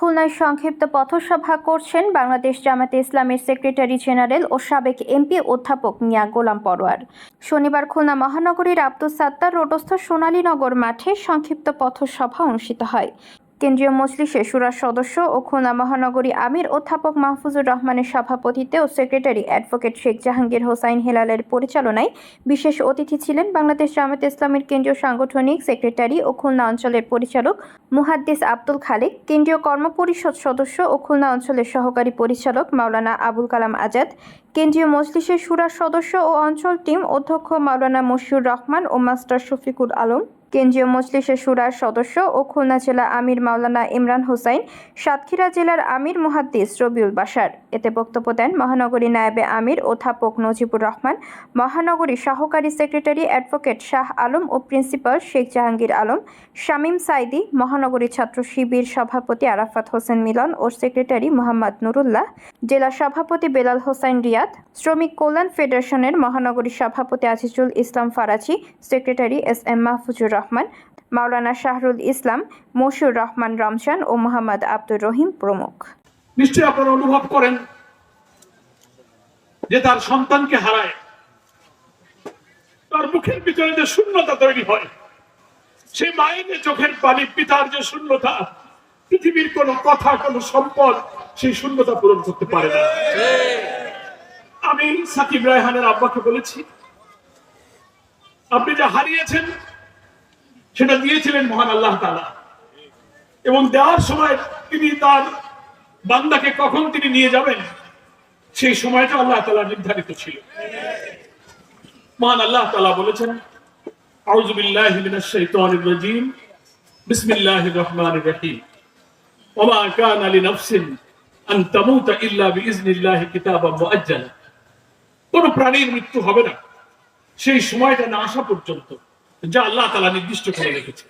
খুলনায় সংক্ষিপ্ত পথসভা করছেন বাংলাদেশ জামাতে ইসলামের সেক্রেটারি জেনারেল ও সাবেক এমপি অধ্যাপক মিয়া গোলাম পরোয়ার। শনিবার খুলনা মহানগরীর আব্দুল সাত্তার রোডস্থ সোনালীনগর মাঠে সংক্ষিপ্ত পথসভা অনুষ্ঠিত হয়। কেন্দ্রীয় মজলিসের সুরার সদস্য ও খুলনা মহানগরী আমির অধ্যাপক মাহফুজুর রহমানের সভাপতিত্বে ও সেক্রেটারি অ্যাডভোকেট শেখ জাহাঙ্গীর হোসাইন হেলালের পরিচালনায় বিশেষ অতিথি ছিলেন বাংলাদেশ জামাত ইসলামের কেন্দ্রীয় সাংগঠনিক সেক্রেটারি ও খুলনা অঞ্চলের পরিচালক মুহাদ্দিস আব্দুল খালেক, কেন্দ্রীয় কর্মপরিষদ সদস্য ও খুলনা অঞ্চলের সহকারী পরিচালক মাওলানা আবুল কালাম আজাদ কেন্দ্রীয় মজলিসের সুরার সদস্য ও অঞ্চল টিম অধ্যক্ষ মাওলানা মশিউর রহমান ও মাস্টার শফিকুল আলম, কেন্দ্রীয় মজলিসের সুরার সদস্য ও খুলনা জেলা আমির মাওলানা ইমরান হোসাইন, সাতক্ষীরা জেলার আমির মুহাদ্দিস রবিউল বাসার এতে বক্তব্য দেন মহানগরী নায়েবে আমির অধ্যাপক নজিবুর রহমান, মহানগরী সহকারী সেক্রেটারি অ্যাডভোকেট শাহ আলম ও প্রিন্সিপাল শেখ জাহাঙ্গীর আলম, শামীম সাইদি, মহানগরী ছাত্র শিবির সভাপতি আরাফাত হোসেন মিলন ও সেক্রেটারি মোহাম্মদ নুরুল্লাহ, জেলা সভাপতি বেলাল হোসাইন রিয়াদ শ্রমিক কল্যাণ ফেডারেশনের মহানগরী সভাপতি Azizul Islam Faraji, secretary S M Mahfuzur Rahman, মাওলানা শাহরুল ইসলাম, মশিউর রহমান রমজান ও মোহাম্মদ আব্দুর রহিম প্রমুখ। নিশ্চয়ই আপনারা অনুভব করেন যে তার সন্তানকে হারায়। তার মুখের ভিতরে যে শূন্যতা তৈরি হয় সেই মায়ের চোখের পানি, পিতার যে শূন্যতা, পৃথিবীর কোন কথা, কোন সম্পদ, সেই শূন্যতা পূরণ করতে পারে না। আমি সাকিব রায়হানের আব্বাকে বলেছি, আপনি যা হারিয়েছেন সেটা দিয়েছিলেন মহান আল্লাহ তালা এবং দেওয়ার সময় তিনি তার বান্দাকে কখন তিনি নিয়ে যাবেন, সেই সময়টা আল্লাহ তালা নির্ধারিত ছিল। মহান আল্লাহ তালা বলেছেন বিল্লাহি মিনাশ শাইতানির রাজীম, বিসমিল্লাহির রহমানির রহিম। ওমা কানা লিনাফসিন আন তামুতা ইল্লা বিইজনিল্লাহি কিতাবাম মুআজ্জালা। কোন প্রাণীর মৃত্যু হবে না। সেই সময়টা না আসা পর্যন্ত যা আল্লাহ তালা নির্দিষ্ট করে রেখেছে